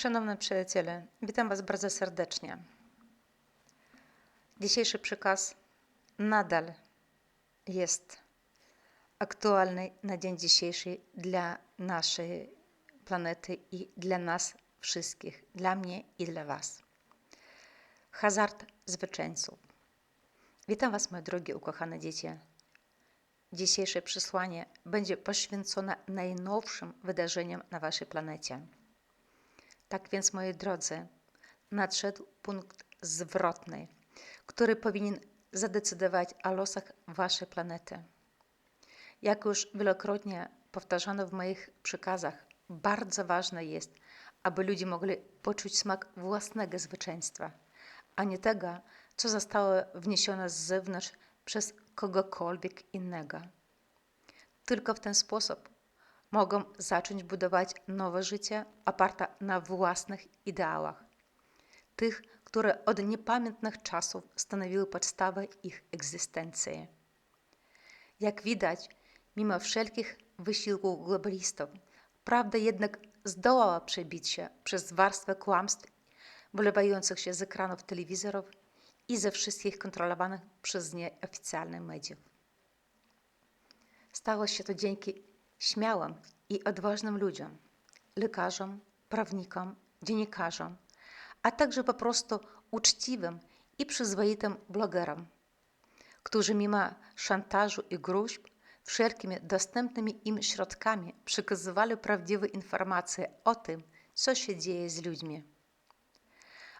Szanowni przyjaciele, witam Was bardzo serdecznie. Dzisiejszy przekaz nadal jest aktualny na dzień dzisiejszy dla naszej planety i dla nas wszystkich, dla mnie i dla Was. Hazard zwycięzców. Witam Was, moje drogie, ukochane dzieci. Dzisiejsze przesłanie będzie poświęcone najnowszym wydarzeniom na Waszej planecie. Tak więc, moi drodzy, nadszedł punkt zwrotny, który powinien zadecydować o losach Waszej planety. Jak już wielokrotnie powtarzano w moich przekazach, bardzo ważne jest, aby ludzie mogli poczuć smak własnego zwycięstwa, a nie tego, co zostało wniesione z zewnątrz przez kogokolwiek innego. Tylko w ten sposób mogą zacząć budować nowe życie oparte na własnych ideałach, tych, które od niepamiętnych czasów stanowiły podstawę ich egzystencji. Jak widać, mimo wszelkich wysiłków globalistów, prawda jednak zdołała przebić się przez warstwę kłamstw wylewających się z ekranów telewizorów i ze wszystkich kontrolowanych przez nie oficjalnych mediów. Stało się to dzięki śmiałym i odważnym ludziom, lekarzom, prawnikom, dziennikarzom, a także po prostu uczciwym i przyzwoitym blogerom, którzy mimo szantażu i gruźb wszelkimi dostępnymi im środkami przekazywali prawdziwe informacje o tym, co się dzieje z ludźmi.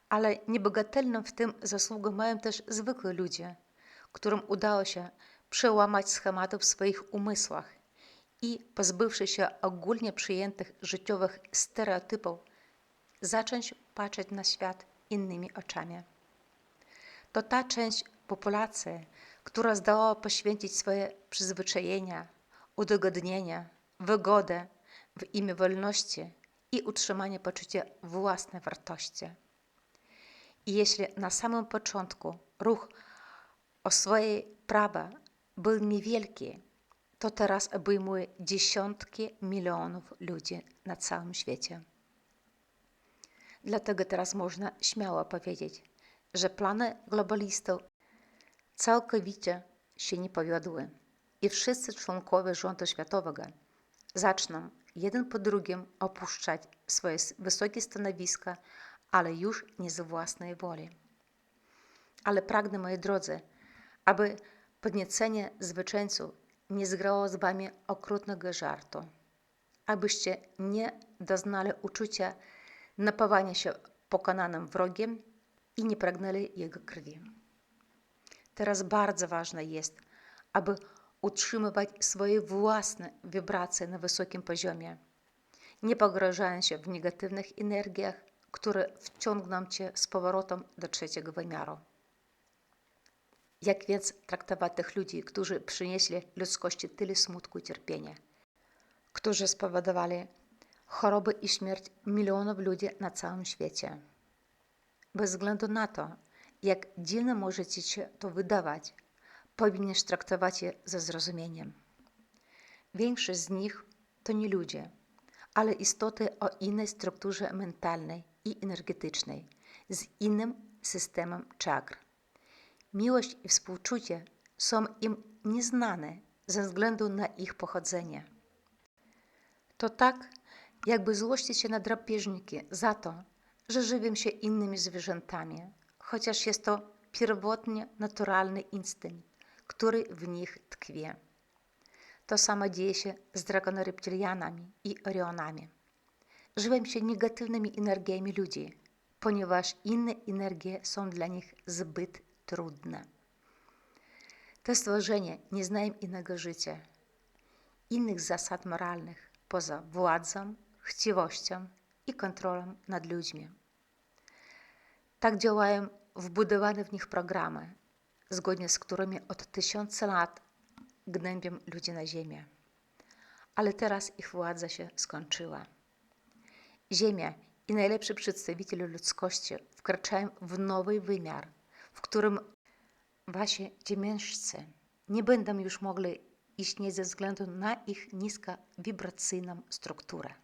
Ale niebogatelną w tym zasługę mają też zwykli ludzie, którym udało się przełamać schematy w swoich umysłach i pozbywszy się ogólnie przyjętych życiowych stereotypów, zacząć patrzeć na świat innymi oczami. To ta część populacji, która zdołała poświęcić swoje przyzwyczajenia, udogodnienia, wygodę w imię wolności i utrzymania poczucia własnej wartości. I jeśli na samym początku ruch o swoje prawa był niewielki, to teraz obejmuje dziesiątki milionów ludzi na całym świecie. Dlatego teraz można śmiało powiedzieć, że plany globalistów całkowicie się nie powiodły i wszyscy członkowie rządu światowego zaczną jeden po drugim opuszczać swoje wysokie stanowiska, ale już nie z własnej woli. Ale pragnę, moi drodzy, aby podniecenie zwycięzców nie zgrało z wami okrutnego żartu, abyście nie doznali uczucia napawania się pokonanym wrogiem i nie pragnęli jego krwi. Teraz bardzo ważne jest, aby utrzymywać swoje własne wibracje na wysokim poziomie, nie pogrążając się w negatywnych energiach, które wciągną cię z powrotem do trzeciego wymiaru. Jak więc traktować tych ludzi, którzy przynieśli ludzkości tyle smutku i cierpienia, którzy spowodowali choroby i śmierć milionów ludzi na całym świecie? Bez względu na to, jak dziwne może ci się to wydawać, powinniś traktować je ze zrozumieniem. Większość z nich to nie ludzie, ale istoty o innej strukturze mentalnej i energetycznej, z innym systemem czakr. Miłość i współczucie są im nieznane ze względu na ich pochodzenie. To tak, jakby złościć się na drapieżniki za to, że żywią się innymi zwierzętami, chociaż jest to pierwotnie naturalny instynkt, który w nich tkwi. To samo dzieje się z dragonoreptilianami i orionami. Żywią się negatywnymi energiami ludzi, ponieważ inne energie są dla nich zbyt trudne. Te stworzenia nie znają innego życia, innych zasad moralnych poza władzą, chciwością i kontrolą nad ludźmi. Tak działają wbudowane w nich programy, zgodnie z którymi od tysiące lat gnębią ludzi na ziemię. Ale teraz ich władza się skończyła. Ziemia i najlepsi przedstawiciele ludzkości wkraczają w nowy wymiar – w którym wasi dziemiężcy nie będą już mogli istnieć ze względu na ich nisko wibracyjną strukturę.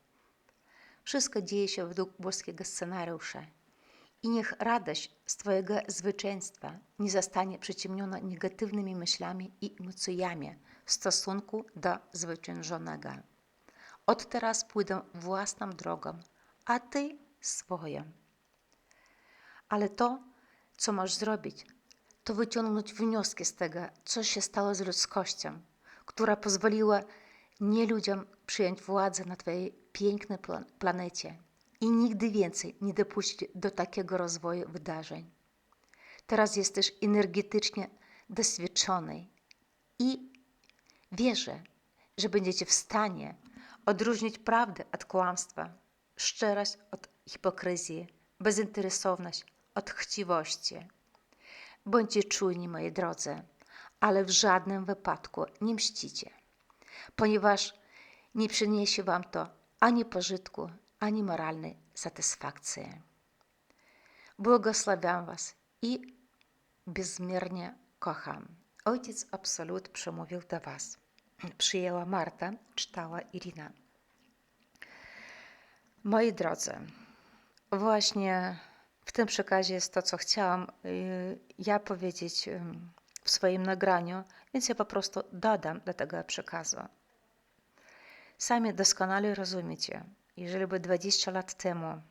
Wszystko dzieje się według boskiego scenariusza. I niech radość z Twojego zwycięstwa nie zostanie przyciemniona negatywnymi myślami i emocjami w stosunku do zwyciężonego. Od teraz pójdę własną drogą, a Ty swoją. Ale to, co masz zrobić, to wyciągnąć wnioski z tego, co się stało z ludzkością, która pozwoliła nie ludziom przyjąć władzę na Twojej pięknej plan- planecie i nigdy więcej nie dopuścić do takiego rozwoju wydarzeń. Teraz jesteś energetycznie doświadczony i wierzę, że będziecie w stanie odróżnić prawdę od kłamstwa, szczerość od hipokryzji, bezinteresowność od chciwości. Bądźcie czujni, moi drodzy, ale w żadnym wypadku nie mścicie, ponieważ nie przyniesie wam to ani pożytku, ani moralnej satysfakcji. Błogosławiam Was i bezmiernie kocham. Ojciec Absolut przemówił do Was. Przyjęła Marta, czytała Irina. Moi drodzy, właśnie w tym przekazie jest to, co chciałam y, ja powiedzieć y, w swoim nagraniu, więc ja po prostu dodam do tego przekazu. Sami doskonale rozumiecie, jeżeli by 20 lat temu,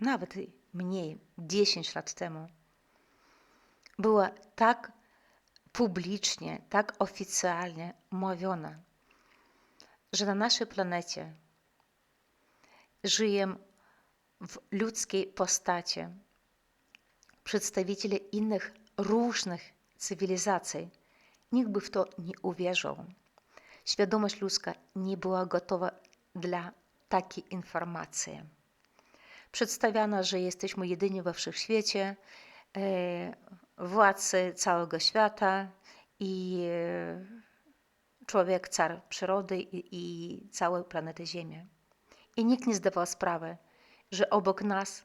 nawet mniej, 10 lat temu, była tak publicznie, tak oficjalnie mówiona, że na naszej planecie żyją w ludzkiej postaci przedstawiciele innych różnych cywilizacji, nikt by w to nie uwierzył. Świadomość ludzka nie była gotowa dla takiej informacji. Przedstawiano, że jesteśmy jedyni we wszechświecie, e, władcy całego świata i e, człowiek, car przyrody i, i całej planety Ziemi. I nikt nie zdawał sprawy, że obok nas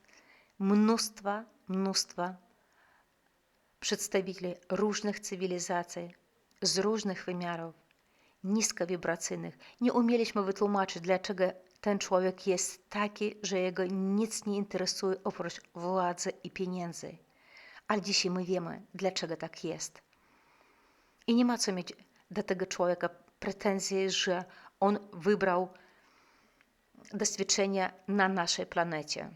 mnóstwa, mnóstwa przedstawicieli różnych cywilizacji z różnych wymiarów, niskowibracyjnych. Nie umieliśmy wytłumaczyć, dlaczego ten człowiek jest taki, że jego nic nie interesuje oprócz władzy i pieniędzy. Ale dzisiaj my wiemy, dlaczego tak jest. I nie ma co mieć do tego człowieka pretensji, że on wybrał doświadczenia na naszej planecie.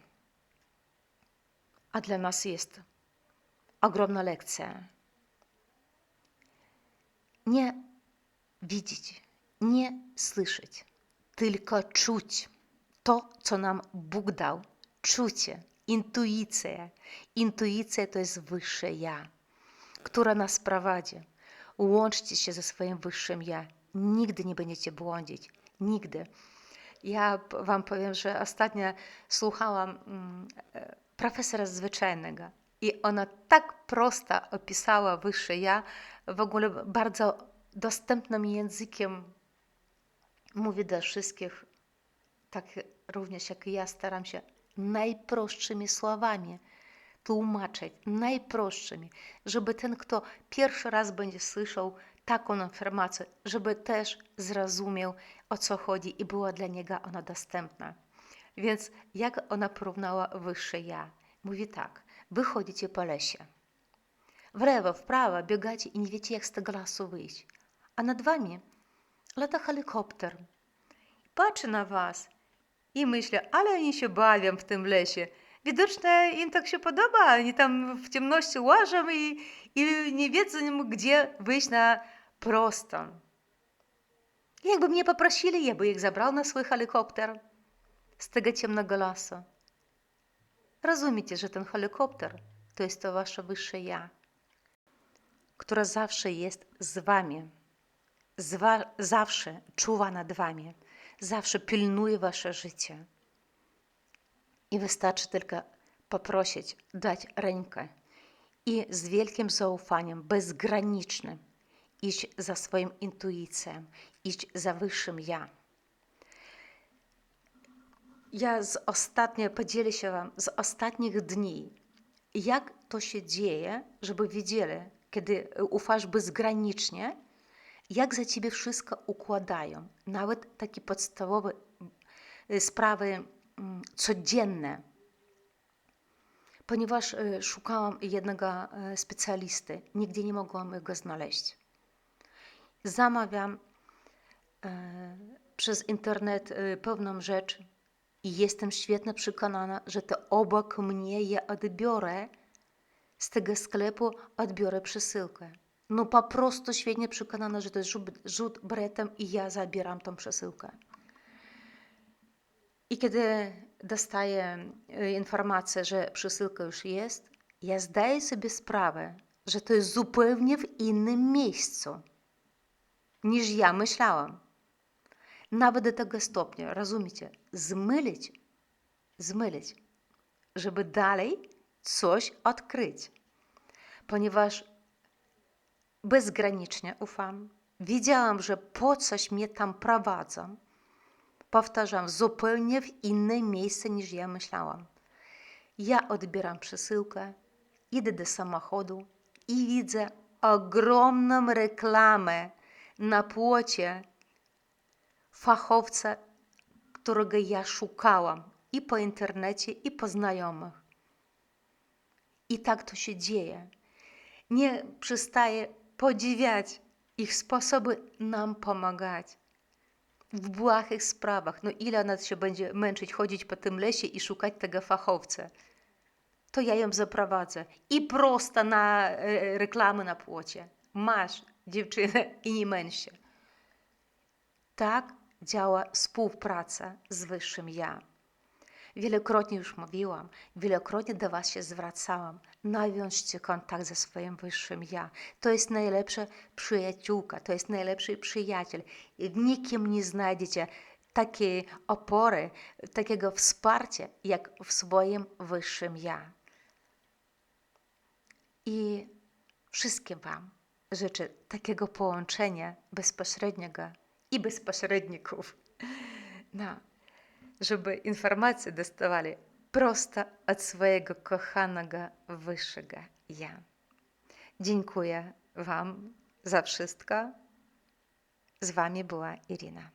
A dla nas jest ogromna lekcja. Nie widzieć, nie słyszeć, tylko czuć to, co nam Bóg dał. Czucie, intuicja. Intuicja to jest wyższe ja, która nas prowadzi. Łączcie się ze swoim wyższym ja. Nigdy nie będziecie błądzić. Nigdy. Ja Wam powiem, że ostatnio słuchałam mm, e, profesora zwyczajnego i ona tak prosto opisała wyższe ja, w ogóle bardzo dostępnym językiem mówi do wszystkich, tak również jak ja staram się najprostszymi słowami tłumaczyć, najprostszymi, żeby ten, kto pierwszy raz będzie słyszał taką informację, żeby też zrozumiał, o co chodzi i była dla niego ona dostępna. Więc jak ona porównała wyższe ja? Mówi tak, wychodzicie po lesie. W lewo, w prawo biegacie i nie wiecie, jak z tego lasu wyjść. A nad wami lata helikopter. Patrzy na was i myśli, ale oni się bawią w tym lesie. Widocznie im tak się podoba, oni tam w ciemności łażą i, i nie wiedzą, gdzie wyjść na prostą. Jakby mnie poprosili, ja by ich zabrał na swój helikopter z tego ciemnego lasu. Rozumiecie, że ten helikopter to jest to wasze wyższe ja, które zawsze jest z wami, zawsze czuwa nad wami, zawsze pilnuje wasze życie. I wystarczy tylko poprosić, dać rękę i z wielkim zaufaniem, bezgranicznym iść za swoją intuicją, iść za wyższym ja. Ja z ostatnio podzielę się Wam z ostatnich dni, jak to się dzieje, żeby wiedzieli, kiedy ufasz bezgranicznie, jak za Ciebie wszystko układają. Nawet takie podstawowe sprawy codzienne. Ponieważ e, szukałam jednego e, specjalisty, nigdzie nie mogłam go znaleźć. Zamawiam e, przez internet pewną rzecz i jestem świetnie przekonana, że to obok mnie ja odbiorę z tego sklepu, odbiorę przesyłkę. No po prostu świetnie przekonana, że to jest rzut bretem i ja zabieram tą przesyłkę. I kiedy dostaję e, informację, że przesyłka już jest, ja zdaję sobie sprawę, że to jest zupełnie w innym miejscu niż ja myślałam. Nawet do tego stopnia, rozumiecie, zmylić, zmylić, żeby dalej coś odkryć. Ponieważ bezgranicznie ufam, wiedziałam, że po coś mnie tam prowadzą. Powtarzam, zupełnie w inne miejsce niż ja myślałam. Ja odbieram przesyłkę, idę do samochodu i widzę ogromną reklamę na płocie fachowca, którego ja szukałam i po internecie, i po znajomych. I tak to się dzieje. Nie przestaję podziwiać ich sposoby nam pomagać w błahych sprawach. No ile ona się będzie męczyć, chodzić po tym lesie i szukać tego fachowca? To ja ją zaprowadzę i prosto na e, reklamy na płocie. Masz dziewczynę i nie męcz się. Tak działa współpraca z Wyższym Ja. Wielokrotnie już mówiłam, wielokrotnie do Was się zwracałam. Nawiążcie kontakt ze swoim Wyższym Ja. To jest najlepsza przyjaciółka, to jest najlepszy przyjaciel. Nikim nie znajdziecie takiej opory, takiego wsparcia, jak w swoim Wyższym Ja. I wszystkim Wam życzę takiego połączenia bezpośredniego i bezpośredników. No, żeby informacje dostawali prosto od swojego kochanego wyższego ja. Dziękuję Wam za wszystko. Z Wami była Irina.